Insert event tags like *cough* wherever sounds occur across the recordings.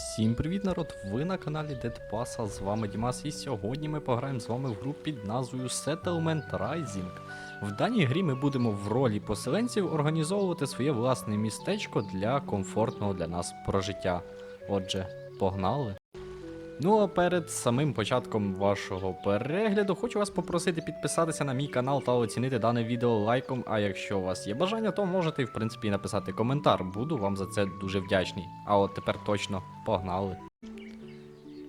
Всім привіт, народ! Ви на каналі Dead Pass, а з вами Дімас, і сьогодні ми пограємо з вами в гру під назвою Settlement Rising. В даній грі ми будемо в ролі поселенців організовувати своє власне містечко для комфортного для нас прожиття. Отже, погнали! Ну а перед самим початком вашого перегляду хочу вас попросити підписатися на мій канал та оцінити дане відео лайком. А якщо у вас є бажання, то можете в принципі написати коментар. Буду вам за це дуже вдячний. А от тепер точно погнали.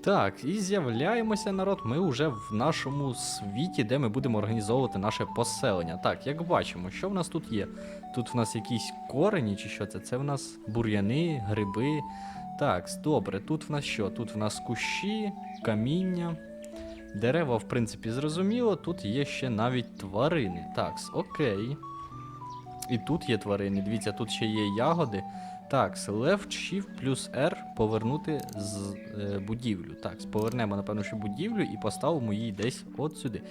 Так, і з'являємося, народ. Ми вже в нашому світі, де ми будемо організовувати наше поселення. Так, як бачимо, що в нас тут є? Тут в нас якісь корені, чи що це? Це в нас бур'яни, гриби. Так, добре, тут в нас що? Тут в нас кущі, каміння. Дерева, в принципі, зрозуміло, тут є ще навіть тварини. Так, окей. І тут є тварини. Дивіться, тут ще є ягоди. Так, Left Shift плюс R повернути з е, будівлю. Так, повернемо, напевно, що будівлю і поставимо її десь от сюди.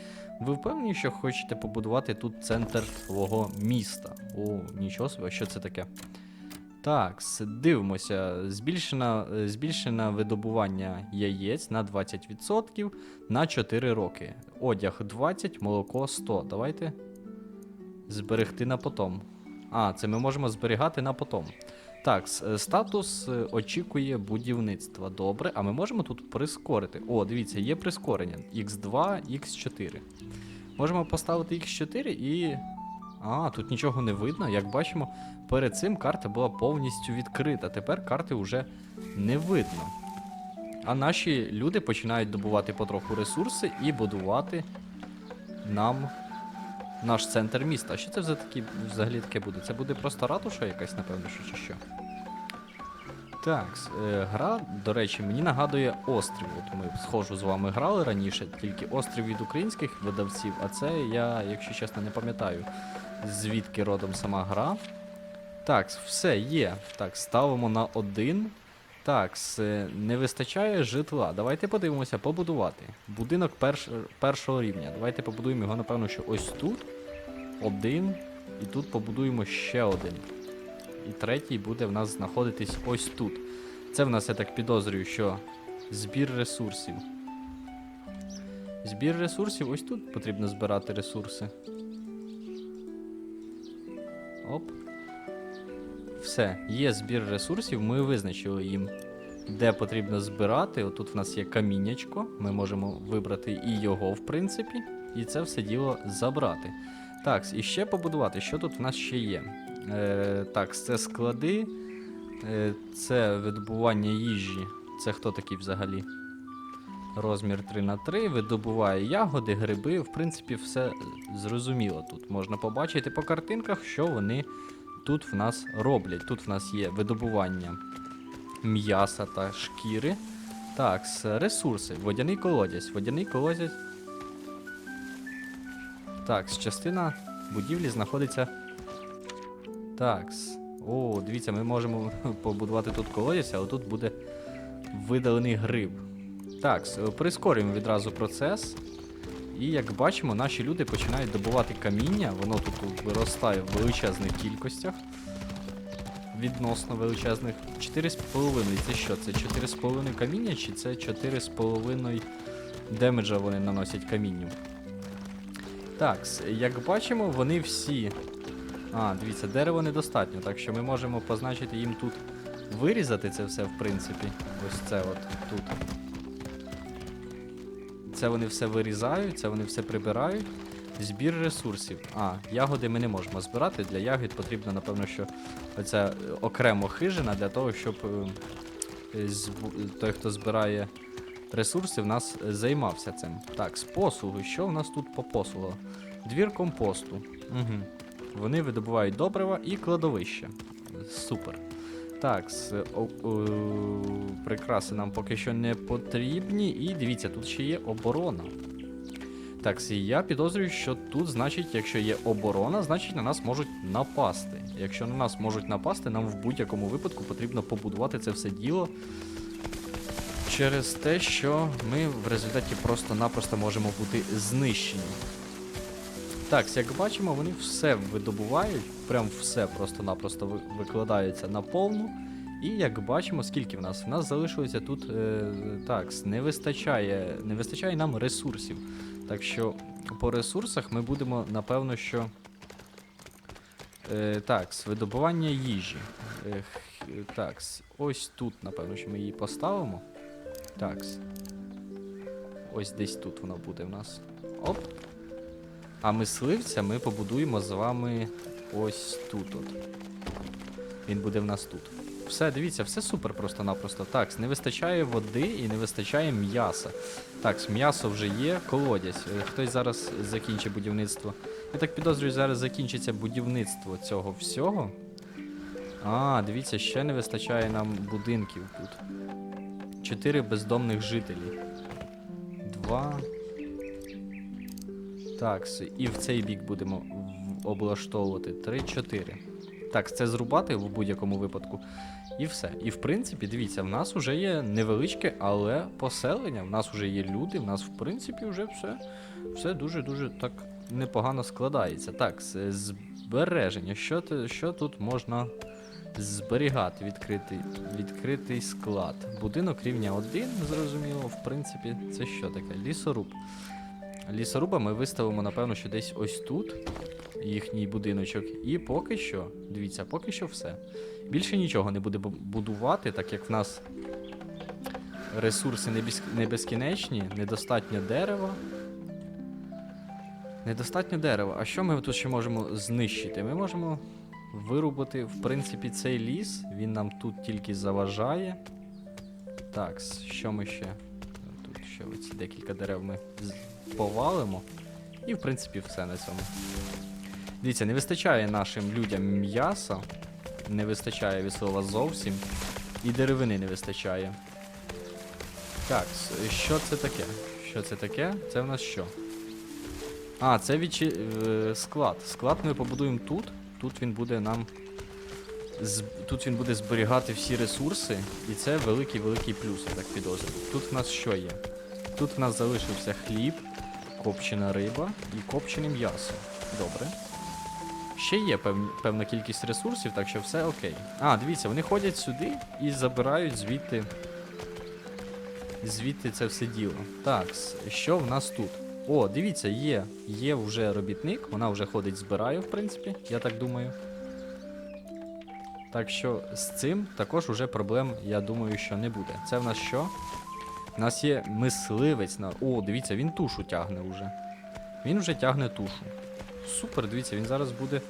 Ви впевнені, що хочете побудувати тут центр свого міста? О, нічого собі, що це таке? Так, дивимося. Збільшена, е, видобування яєць на 20% на 4 роки. Одяг 20, молоко 100. Давайте зберегти на потом. А, це ми можемо зберігати на потом. Так, е, статус е, очікує будівництва. Добре, а ми можемо тут прискорити. О, дивіться, є прискорення. X2, X4. Можемо поставити X4 і. А, тут нічого не видно. Як бачимо, перед цим карта була повністю відкрита. Тепер карти вже не видно. А наші люди починають добувати потроху ресурси і будувати нам наш центр міста. А що це взагалі, таке буде? Це буде просто ратуша якась, напевно, чи що. Так, е, гра, до речі, мені нагадує острів. От ми схожу з вами грали раніше, тільки острів від українських видавців, а це я, якщо чесно, не пам'ятаю, звідки родом сама гра. Так, все, є. Так, ставимо на один. Так, не вистачає житла. Давайте подивимося, побудувати. Будинок перш, першого рівня. Давайте побудуємо його, напевно, що ось тут. Один. І тут побудуємо ще один. І третій буде в нас знаходитись ось тут. Це в нас, я так підозрюю, що збір ресурсів. Збір ресурсів, ось тут потрібно збирати ресурси. Оп. Все, є збір ресурсів, ми визначили їм, де потрібно збирати. Отут в нас є каміннячко, ми можемо вибрати і його, в принципі, і це все діло забрати. Так, і ще побудувати, що тут в нас ще є. Е, так, це склади, е, це видобування їжі. Це хто такий взагалі? Розмір 3 на 3 видобуває ягоди, гриби. В принципі, все зрозуміло тут. Можна побачити по картинках, що вони тут в нас роблять. Тут в нас є видобування м'яса та шкіри. Так, ресурси. Водяний колодязь. Водяний колодязь. Так, частина будівлі знаходиться. Так. О, дивіться, ми можемо *laughs* побудувати тут колодязь, але тут буде видалений гриб. Так, прискорюємо відразу процес. І як бачимо, наші люди починають добувати каміння, воно тут виростає в величезних кількостях. Відносно величезних. 4,5. Це що? Це 4,5 каміння, чи це 4,5 демеджа вони наносять камінню? Так, як бачимо, вони всі. А, дивіться, дерева недостатньо, так що ми можемо позначити їм тут вирізати це все, в принципі. Ось це от тут. Це вони все вирізають, це вони все прибирають. Збір ресурсів. А, ягоди ми не можемо збирати. Для ягід потрібно, напевно, що оця е, окремо хижина для того, щоб е, е, той, хто збирає ресурси, в нас займався цим. Так, з послуги. Що в нас тут по послугу? Двір компосту. Угу. Вони видобувають добрива і кладовище. Супер. Так, з, о, о, прикраси нам поки що не потрібні. І дивіться, тут ще є оборона. Так, я підозрюю, що тут, значить, якщо є оборона, значить на нас можуть напасти. Якщо на нас можуть напасти, нам в будь-якому випадку потрібно побудувати це все діло через те, що ми в результаті просто-напросто можемо бути знищені. Так, як бачимо, вони все видобувають, прям все просто-напросто ви- викладаються на повну. І як бачимо, скільки в нас? В нас залишилося тут е, так, не вистачає, не вистачає нам ресурсів. Так що по ресурсах ми будемо, напевно, що. Е, так, видобування їжі. Е, так, ось тут, напевно, що ми її поставимо. Так. Ось десь тут воно буде в нас. Оп. А мисливця ми побудуємо з вами ось тут. От. Він буде в нас тут. Все, дивіться, все супер просто-напросто. Так, не вистачає води і не вистачає м'яса. Так, м'ясо вже є, колодязь. Е, Хтось зараз закінчить будівництво. Я так підозрюю, зараз закінчиться будівництво цього всього. А, дивіться, ще не вистачає нам будинків тут. Чотири бездомних жителі. Два. Так, і в цей бік будемо облаштовувати. Три-чотири. Так, це зрубати в будь-якому випадку. І все. І в принципі, дивіться, в нас вже є невеличке, але поселення. В нас вже є люди, в нас, в принципі, вже все, все дуже-дуже так непогано складається. Так, збереження. Що, що тут можна зберігати? Відкритий, відкритий склад. Будинок рівня 1, зрозуміло, в принципі, це що таке? Лісоруб. Лісоруба ми виставимо, напевно, що десь ось тут їхній будиночок. І поки що, дивіться, поки що все. Більше нічого не буде будувати, так як в нас ресурси не, безкінечні, недостатньо дерева. Недостатньо дерева. А що ми тут ще можемо знищити? Ми можемо вирубати, в принципі, цей ліс. Він нам тут тільки заважає. Так, що ми ще? Тут ще оці декілька дерев ми повалимо. І, в принципі, все на цьому. Дивіться, не вистачає нашим людям м'яса, не вистачає від слова зовсім, і деревини не вистачає. Так, що це таке? Що це таке? Це в нас що? А, це відчі... е, склад. Склад ми побудуємо тут. Тут він буде нам. Тут він буде зберігати всі ресурси, і це великий-великий плюс, я так підозрюю. Тут в нас що є? Тут в нас залишився хліб, копчена риба і копчене м'ясо. Добре. Ще є пев... певна кількість ресурсів, так що все окей. А, дивіться, вони ходять сюди і забирають звідти. Звідти це все діло. Так, що в нас тут? О, дивіться, є. Є вже робітник, вона вже ходить, збирає, в принципі, я так думаю. Так що з цим також уже проблем, я думаю, що не буде. Це в нас що? У нас є мисливець на. О, дивіться, він тушу тягне вже. Він вже тягне тушу. Супер, дивіться, він зараз буде.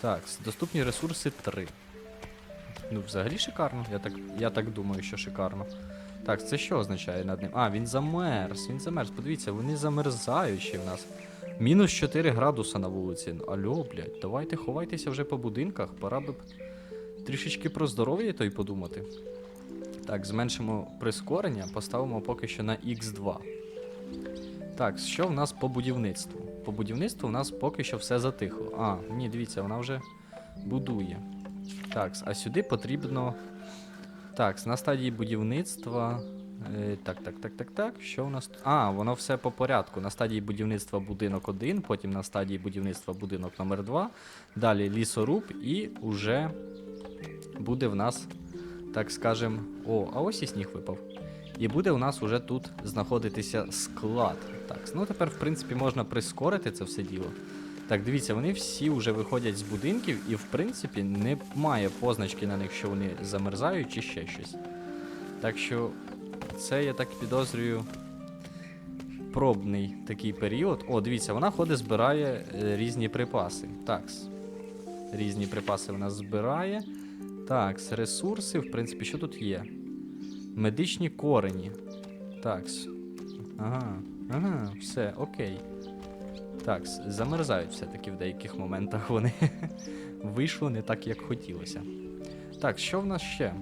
Так, доступні ресурси 3. Ну, взагалі шикарно. Я так, я так думаю, що шикарно. Так, це що означає над ним? А, він замерз, він замерз. Подивіться, вони замерзаючі в нас. Мінус 4 градуса на вулиці. Алло, блядь, давайте ховайтеся вже по будинках. Пора би трішечки про здоров'я то й подумати. Так, зменшимо прискорення, поставимо поки що на X2. Так, що в нас по будівництву? По будівництву в нас поки що все затихло. А, ні, дивіться, вона вже будує. Так, а сюди потрібно. Так, на стадії будівництва. Е, так, так, так, так, так. Що у нас? А, воно все по порядку. На стадії будівництва будинок 1, потім на стадії будівництва будинок номер 2, далі лісоруб і уже буде в нас, так скажем. О, а ось і сніг випав. І буде у нас уже тут знаходитися склад. Так, ну тепер, в принципі, можна прискорити це все діло. Так, дивіться, вони всі вже виходять з будинків, і в принципі немає позначки на них, що вони замерзають чи ще щось. Так що це, я так підозрюю, пробний такий період. О, дивіться, вона ходить, збирає е, різні припаси. Так. Різні припаси вона збирає. Так, ресурси, в принципі, що тут є? Медичні корені. Так. Ага, ага, все, окей. Так, замерзають все-таки в деяких моментах вони. *laughs* Вийшло не так, як хотілося. Так, що в нас ще?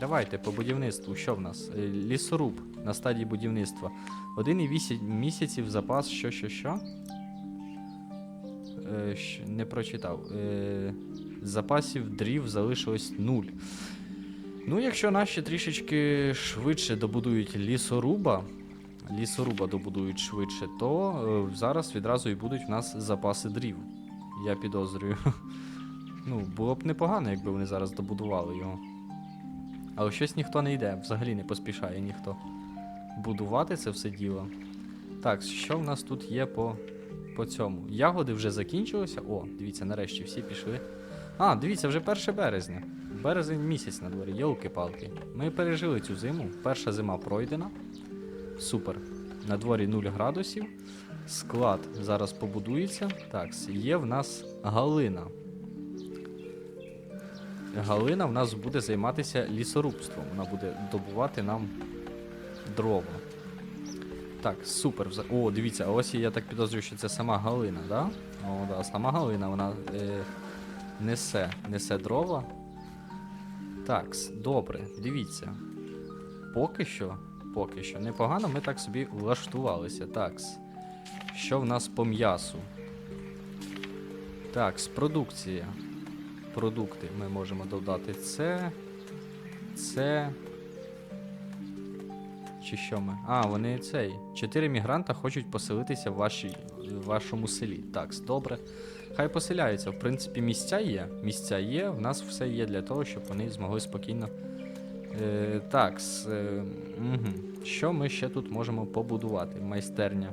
Давайте по будівництву. Що в нас? Е, Лісоруб на стадії будівництва. 1,8 місяців запас. Що, що, що? Е, не прочитав. Е, запасів дрів залишилось 0. Ну, якщо наші трішечки швидше добудують лісоруба, лісоруба добудують швидше, то е, зараз відразу і будуть в нас запаси дрів. Я підозрюю. *laughs* Ну, було б непогано, якби вони зараз добудували його. Але щось ніхто не йде, взагалі не поспішає ніхто будувати це все діло. Так, що в нас тут є по, по цьому? Ягоди вже закінчилися. О, дивіться, нарешті всі пішли. А, дивіться, вже 1 березня. Березень місяць на дворі, йолки-палки. Ми пережили цю зиму. Перша зима пройдена. Супер. На дворі 0 градусів. Склад зараз побудується. Так, є в нас Галина. Галина в нас буде займатися лісорубством. Вона буде добувати нам дрова. Так, супер. О, дивіться, ось я так підозрюю, що це сама Галина, да? О, да, сама Галина, вона е, несе, несе дрова. Так, добре, дивіться. Поки що, поки що, непогано ми так собі влаштувалися. Так. Що в нас по м'ясу? Так, продукція. Продукти ми можемо додати це. Це. Чи що ми? А, вони цей. Чотири мігранта хочуть поселитися в, вашій, в вашому селі. Так, добре. Хай поселяються. В принципі, місця є. Місця є, в нас все є для того, щоб вони змогли спокійно. Е, так, е, угу. що ми ще тут можемо побудувати? Майстерня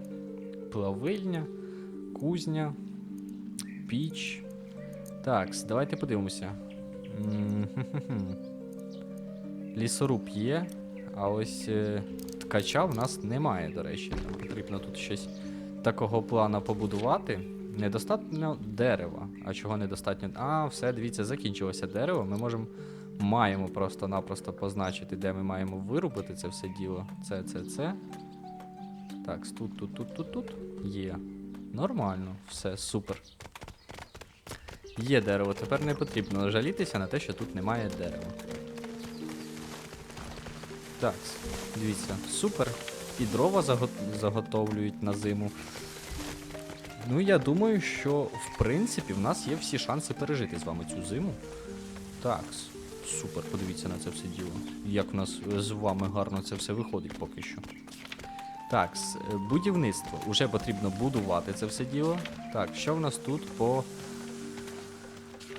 плавильня, кузня, піч. Так, давайте подивимося. Лісоруб є, а ось е, ткача в нас немає, до речі. Нам потрібно тут щось такого плана побудувати. Недостатньо дерева. А чого недостатньо? А, все, дивіться, закінчилося дерево. Ми можемо. Маємо просто-напросто позначити, де ми маємо вирубати це все діло. Це, це, це. Так, тут, тут, тут, тут, тут. Є. Нормально, все, супер. Є дерево, тепер не потрібно жалітися на те, що тут немає дерева. Так, дивіться, супер. І дрова заго- заготовлюють на зиму. Ну, я думаю, що в принципі в нас є всі шанси пережити з вами цю зиму. Так, супер, подивіться на це все діло. Як в нас е, з вами гарно це все виходить поки що. Так, е, будівництво. Уже потрібно будувати це все діло. Так, що в нас тут по.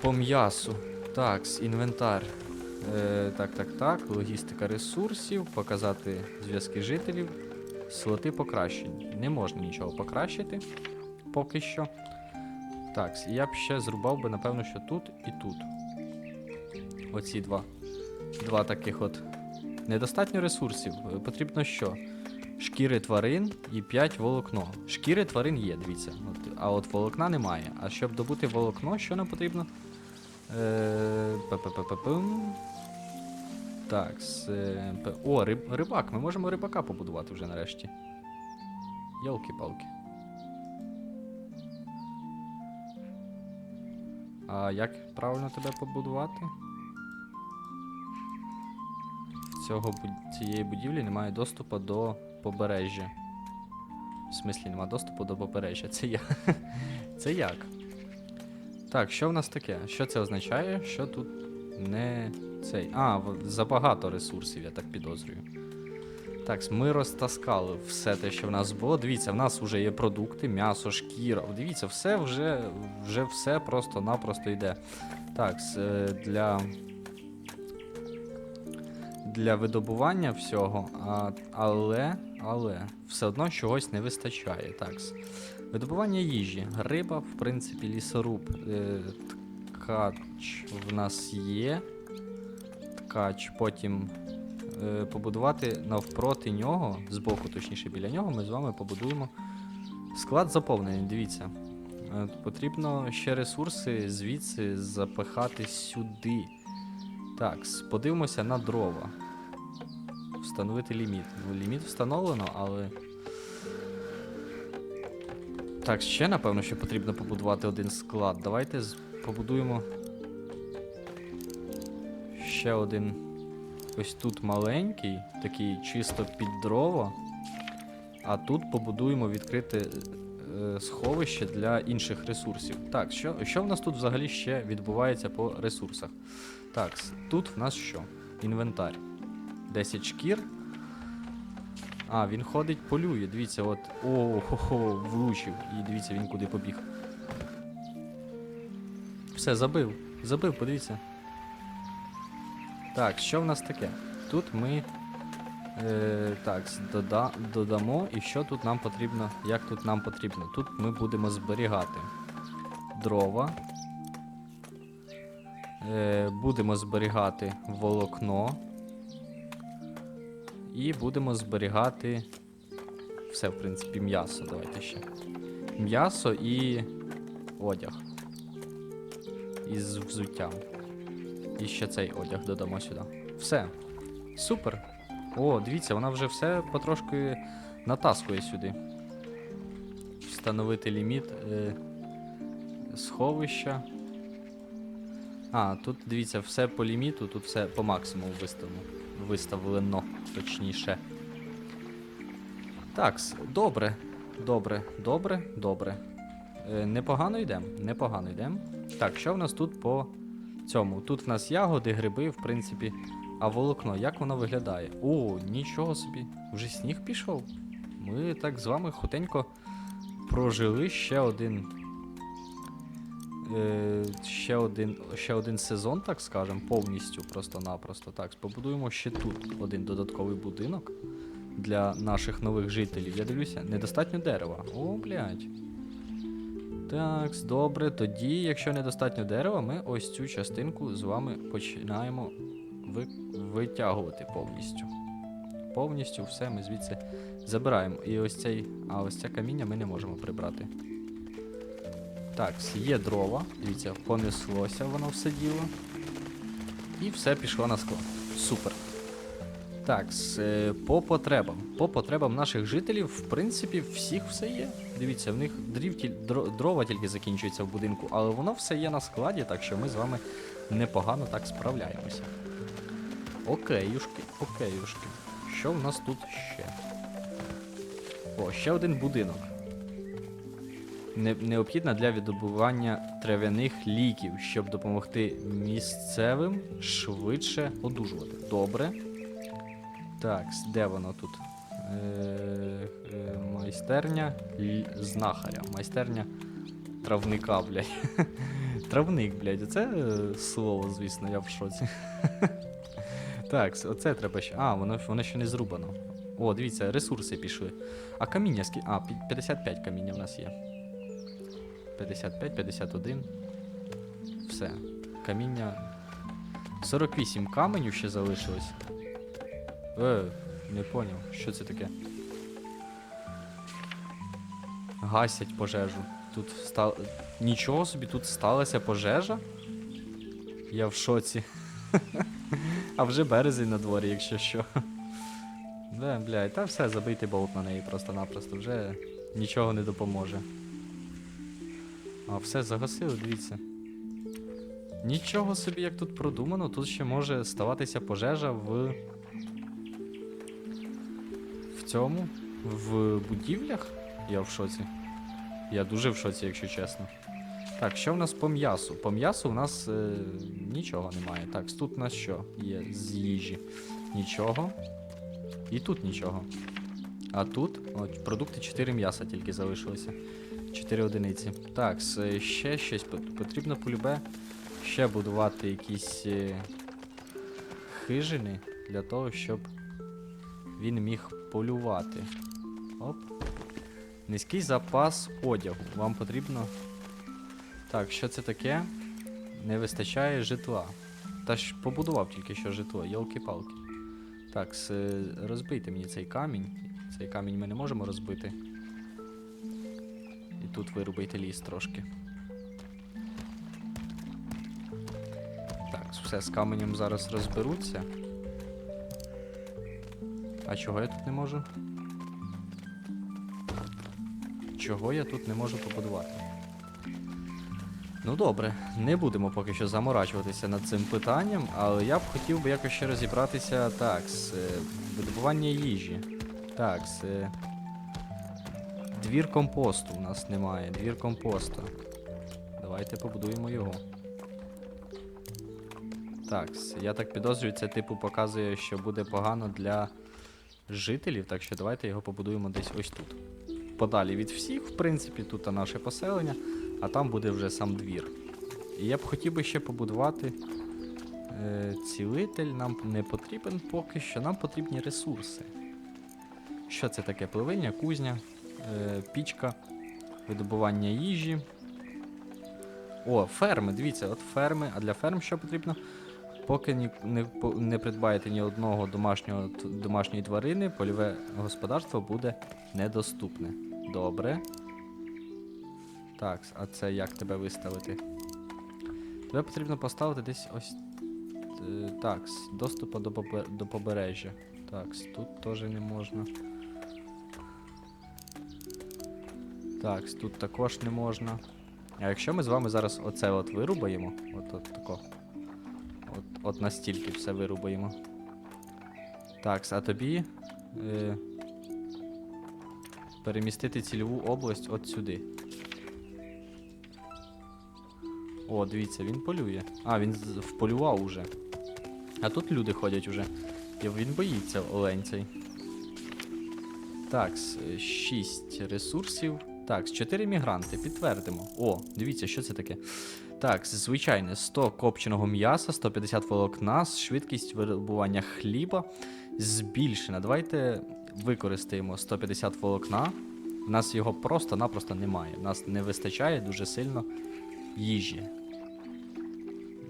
По м'ясу. Так, інвентар. Е, так, так, так. Логістика ресурсів, показати зв'язки жителів, слоти покращень. Не можна нічого покращити поки що. Так, я б ще зрубав би, напевно, що тут і тут. Оці два. Два таких от. Недостатньо ресурсів. Е, Потрібно що? Шкіри тварин і 5 волокно. Шкіри тварин є, дивіться. От, а от волокна немає. А щоб добути волокно, що нам потрібно? Е, па-па-па-па-пум. Так, е, О, риб, рибак. Ми можемо рибака побудувати вже нарешті. Йолки-палки. А як правильно тебе побудувати? Цього цієї будівлі немає доступу до побережжя. В смислі немає доступу до побережжя. Це я. *laughs* Це як? Так, що в нас таке? Що це означає? Що тут не цей. А, забагато ресурсів, я так підозрюю. Так, ми розтаскали все те, що в нас було. Дивіться, в нас вже є продукти, м'ясо, шкіра. Дивіться, все вже, вже все просто-напросто йде. Так, е, для. Для видобування всього, а, але, але все одно чогось не вистачає. Так. Видобування їжі. Риба, в принципі, лісоруб. Е, ткач в нас є. Ткач. Потім побудувати навпроти нього, збоку, точніше, біля нього, ми з вами побудуємо склад заповнений. Дивіться. Е, потрібно ще ресурси звідси запихати сюди. Так, подивимося на дрова. Встановити ліміт. Ну, ліміт встановлено, але. Так, ще напевно, що потрібно побудувати один склад. Давайте побудуємо. Ще один. Ось тут маленький, такий чисто під дрова. А тут побудуємо відкрите е, сховище для інших ресурсів. Так, що, що в нас тут взагалі ще відбувається по ресурсах? Так, тут в нас що? Інвентар. 10 шкір. А, він ходить, полює. Дивіться, от. О, хо-хо, влучив. І дивіться, він куди побіг. Все, забив. Забив, подивіться. Так, що в нас таке? Тут ми. Е, так, дода, додамо, і що тут нам потрібно? Як тут нам потрібно? Тут ми будемо зберігати дрова. Е, будемо зберігати волокно. І будемо зберігати все, в принципі, м'ясо. Давайте ще. М'ясо і одяг. Із взуттям. І ще цей одяг додамо сюди. Все. Супер. О, дивіться, вона вже все потрошки натаскує сюди. Встановити ліміт е, сховища. А, тут дивіться, все по ліміту, тут все по максимуму виставлено. Виставлено, точніше. Такс, добре. Добре, добре, добре. Е, непогано йдемо, непогано йдемо. Так, що в нас тут по цьому? Тут в нас ягоди, гриби, в принципі. А волокно, як воно виглядає? О, нічого собі. Вже сніг пішов. Ми так з вами хутенько прожили ще один. Е, ще один, ще один сезон, так скажем, повністю, просто-напросто. Так, побудуємо ще тут один додатковий будинок для наших нових жителів. Я дивлюся, недостатньо дерева. О, блядь. Так, добре. Тоді, якщо недостатньо дерева, ми ось цю частинку з вами починаємо ви... витягувати повністю. Повністю все ми звідси забираємо. І ось цей. А ось це каміння ми не можемо прибрати. Так, є дрова. Дивіться, понеслося воно все діло. І все пішло на склад. Супер. Так, е, по потребам. По потребам наших жителів, в принципі, всіх все є. Дивіться, в них дрів, дрова тільки закінчуються в будинку, але воно все є на складі, так що ми з вами непогано так справляємося. Окейюшки, окейюшки. Що в нас тут ще? О, ще один будинок. Не, необхідна для видобування трав'яних ліків, щоб допомогти місцевим швидше одужувати. Добре. Так, де воно тут? Е, е, майстерня л- знахаря. Майстерня травника, блядь. *laughs* Травник, блядь, оце е, слово, звісно, я в шоці. *laughs* так, оце треба ще. А, воно, воно ще не зрубано. О, дивіться, ресурси пішли. А каміння скільки? А, 55 каміння в нас є. 55, 51. Все. Каміння. 48 каменю ще залишилось. Не поняв, що це таке? Гасять пожежу. Тут ста... Нічого собі, тут сталася пожежа? Я в шоці. *laughs* а вже березень на дворі, якщо що. Бля, блядь, та все, забийте болт на неї просто-напросто, вже нічого не допоможе. А, все загасили, дивіться. Нічого собі, як тут продумано, тут ще може ставатися пожежа в. Цьому? В будівлях? Я в шоці. Я дуже в шоці, якщо чесно. Так, що в нас по м'ясу? По м'ясу в нас е, нічого немає. Так, тут у нас що є з їжі? Нічого. І тут нічого. А тут от, продукти 4 м'яса тільки залишилося. 4 одиниці. Так, ще щось потрібно полюбе ще будувати якісь е, хижини для того, щоб він міг полювати. Оп. Низький запас одягу. Вам потрібно. Так, що це таке? Не вистачає житла. Та ж побудував тільки що житло, йолки-палки. Так, розбийте мені цей камінь. Цей камінь ми не можемо розбити. І тут вирубайте ліс трошки. Так, все з каменем зараз розберуться. А чого я тут не можу? Чого я тут не можу побудувати? Ну добре, не будемо поки що заморачуватися над цим питанням, але я б хотів би якось ще розібратися так, з е, видобування їжі. Так, з. е, Двір компосту у нас немає. Двір компосту. Давайте побудуємо його. Так, я так підозрюю, це типу показує, що буде погано для жителів, так що давайте його побудуємо десь ось тут. Подалі від всіх, в принципі, тут наше поселення, а там буде вже сам двір. І я б хотів би ще побудувати Е, цілитель нам не потрібен поки що, нам потрібні ресурси. Що це таке? Пливильня, кузня, е, пічка, видобування їжі. О, ферми, дивіться, от ферми. А для ферм що потрібно? Поки ні, не, не придбаєте ні одного домашнього, домашньої тварини, польове господарство буде недоступне. Добре. Так, а це як тебе виставити? Тебе потрібно поставити десь ось. е, Так, доступу до, побе- до побережжя. Так, тут теж не можна. Так, тут також не можна. А якщо ми з вами зараз оце от вирубаємо, от, от тако. От, настільки все вирубаємо. Так, а тобі е, перемістити цільову область от сюди. О, дивіться, він полює. А, він вполював уже. А тут люди ходять уже. І він боїться олень цей. Так, 6 ресурсів. Так, 4 мігранти, підтвердимо. О, дивіться, що це таке. Так, звичайне, 100 копченого м'яса, 150 волокна, швидкість виробування хліба збільшена. Давайте використаємо 150 волокна. У нас його просто-напросто немає. У нас не вистачає дуже сильно їжі.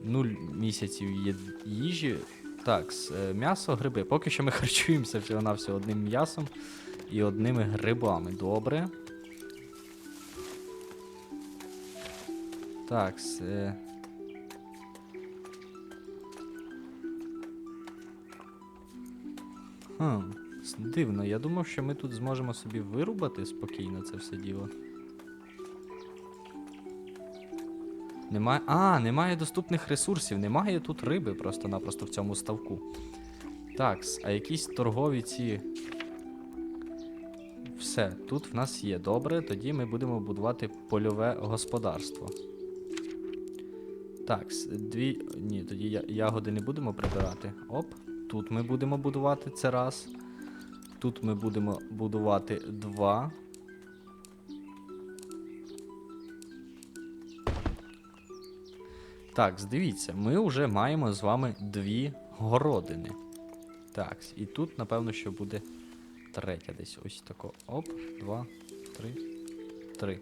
Нуль місяців є їжі. Так, е, м'ясо, гриби. Поки що ми харчуємося всього-навсього одним м'ясом і одними грибами. Добре. Так, е... Хм, дивно, я думав, що ми тут зможемо собі вирубати спокійно це все діло. Немає. А, немає доступних ресурсів, немає тут риби просто-напросто в цьому ставку. Так, а якісь торгові ці. Все, тут в нас є. Добре, тоді ми будемо будувати польове господарство. Так, дві. Ні, тоді ягоди не будемо прибирати. Оп. Тут ми будемо будувати це раз. Тут ми будемо будувати два. Так, дивіться, ми вже маємо з вами дві городини. Так, і тут, напевно, що буде третя десь. Ось тако. Оп, два, три, три.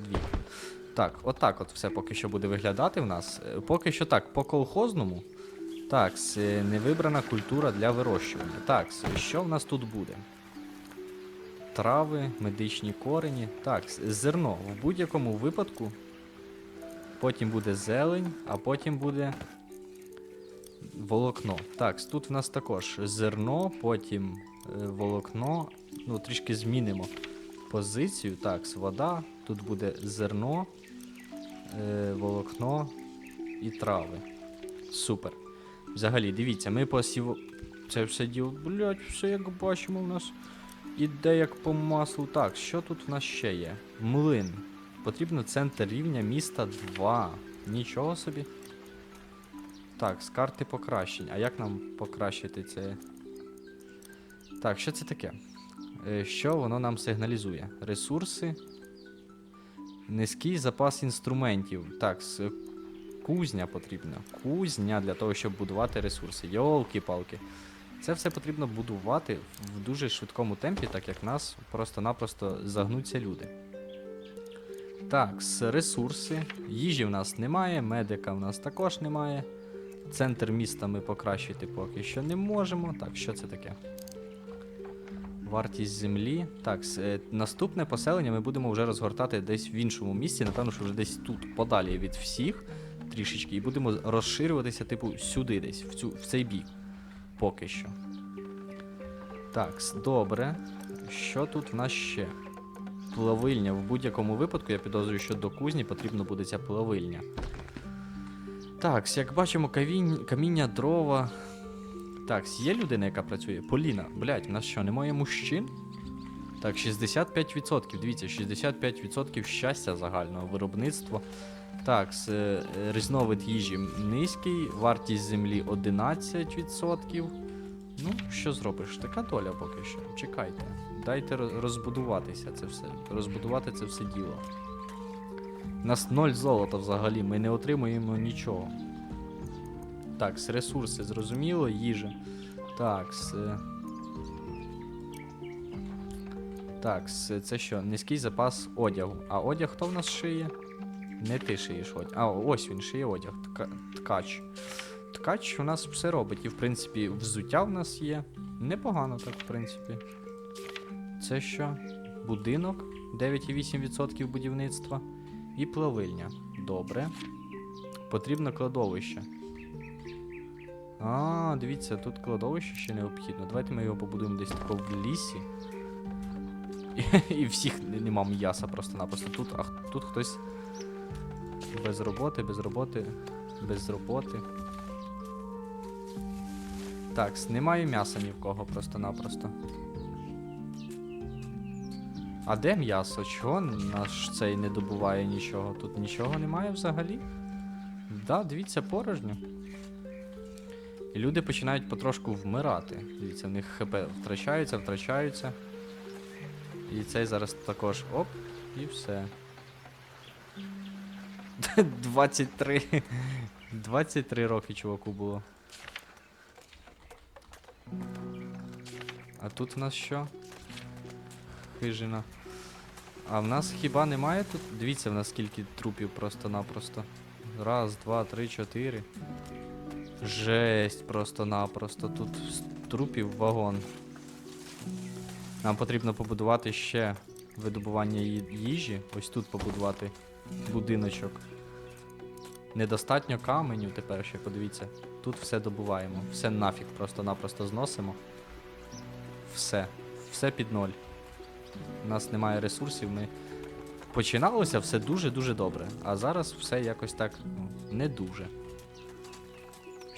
Дві. Так, отак от все поки що буде виглядати в нас. Е, Поки що так, по колхозному. Так, невибрана культура для вирощування. Так, що в нас тут буде? Трави, медичні корені. Так, зерно. В будь-якому випадку. Потім буде зелень, а потім буде волокно. Так, тут в нас також зерно, потім е, волокно. Ну, трішки змінимо позицію. Так, вода, тут буде зерно, е, волокно і трави. Супер. Взагалі, дивіться, ми посів. Це все діло, блять, все як бачимо, у нас іде як по маслу. Так, що тут в нас ще є? Млин. Потрібно центр рівня міста 2. Нічого собі. Так, з карти покращень. А як нам покращити це? Так, що це таке? Е, Що воно нам сигналізує? Ресурси. Низький запас інструментів. Так, кузня потрібна. Кузня для того, щоб будувати ресурси. Йолки-палки. Це все потрібно будувати в дуже швидкому темпі, так як нас просто-напросто загнуться люди. Так, ресурси. Їжі в нас немає, медика в нас також немає. Центр міста ми покращити поки що не можемо. Так, що це таке? Вартість землі. Так, е, наступне поселення ми будемо вже розгортати десь в іншому місці. Напевно, що вже десь тут, подалі від всіх трішечки, і будемо розширюватися, типу, сюди десь, в, цю, в цей бік. Поки що. Так, добре. Що тут в нас ще? Плавильня. В будь-якому випадку, я підозрюю, що до кузні потрібно буде ця плавильня. Так, як бачимо, каміння, дрова. Так, є людина, яка працює? Поліна, блять, у нас що, немає мужчин? Так, 65%. Дивіться, 65% щастя загального виробництва. Так, е, різновид їжі низький, вартість землі 11%. Ну, що зробиш? Така доля поки що. Чекайте. Дайте розбудуватися це все. Розбудувати це все діло. У нас ноль золота взагалі, ми не отримуємо нічого. Так, ресурси, зрозуміло, їжа. Так, с. Так, це що? Низький запас одягу. А одяг хто в нас шиє? Не ти шиєш одяг. А, ось він шиє одяг. Тка... Ткач. Ткач у нас все робить. І, в принципі, взуття в нас є. Непогано так, в принципі. Це що? Будинок 9,8% будівництва. І плавильня. Добре. Потрібно кладовище. А, дивіться, тут кладовище ще необхідно. Давайте ми його побудуємо десь тако в лісі. І, всіх нема м'яса просто-напросто. Тут, а тут хтось без роботи, без роботи, без роботи. Так, немає м'яса ні в кого просто-напросто. А де м'ясо? Чого наш цей не добуває нічого? Тут нічого немає взагалі? Да, дивіться, порожньо. І люди починають потрошку вмирати. Дивіться, в них ХП втрачаються, втрачаються. І цей зараз також оп, і все. *laughs* 23. 23 роки чуваку було. А тут в нас що? Хижина. А в нас хіба немає тут? Дивіться, в нас скільки трупів просто-напросто. Раз, два, три, чотири. Жесть просто-напросто. Тут трупів вагон. Нам потрібно побудувати ще видобування їжі. Ось тут побудувати будиночок. Недостатньо каменю тепер ще, подивіться. Тут все добуваємо. Все нафіг просто-напросто зносимо. Все. Все під ноль. У нас немає ресурсів, ми. Починалося все дуже-дуже добре. А зараз все якось так ну, не дуже.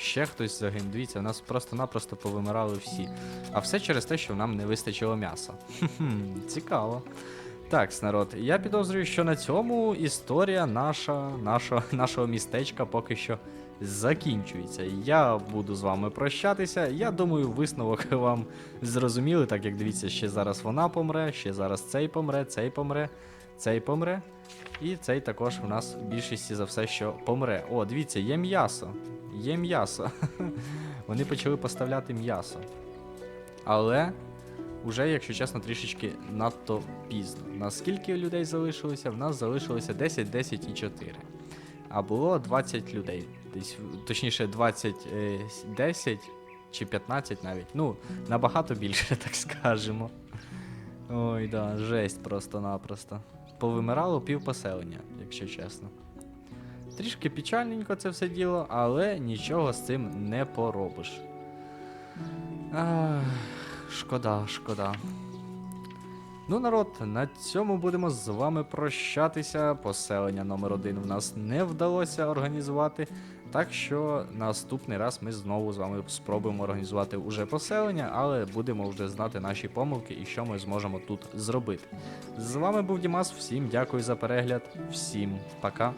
Ще хтось загинув. Дивіться, у нас просто-напросто повимирали всі. А все через те, що нам не вистачило м'яса. Цікаво. Так, народ, я підозрюю, що на цьому історія наша, нашого, нашого містечка поки що закінчується. Я буду з вами прощатися. Я думаю, висновок *laughs* вам зрозуміли, так як дивіться, ще зараз вона помре, ще зараз цей помре, цей помре, цей помре. І цей також у нас в більшості за все, що помре. О, дивіться, є м'ясо. Є м'ясо. *laughs* Вони почали поставляти м'ясо. Але уже, якщо чесно, трішечки надто пізно. Наскільки людей залишилося? В нас залишилося 10, 10 і 4. А було 20 людей. Десь, точніше, 20, е, 10 чи 15 навіть. Ну, набагато більше, *laughs* так скажемо. Ой, да, жесть просто-напросто. Повимирало пів поселення, якщо чесно. Трішки печальненько це все діло, але нічого з цим не поробиш. Ах, шкода, шкода. Ну, народ, на цьому будемо з вами прощатися. Поселення номер один в нас не вдалося організувати. Так що наступний раз ми знову з вами спробуємо організувати уже поселення, але будемо вже знати наші помилки і що ми зможемо тут зробити. З вами був Дімас. Всім дякую за перегляд, всім пока.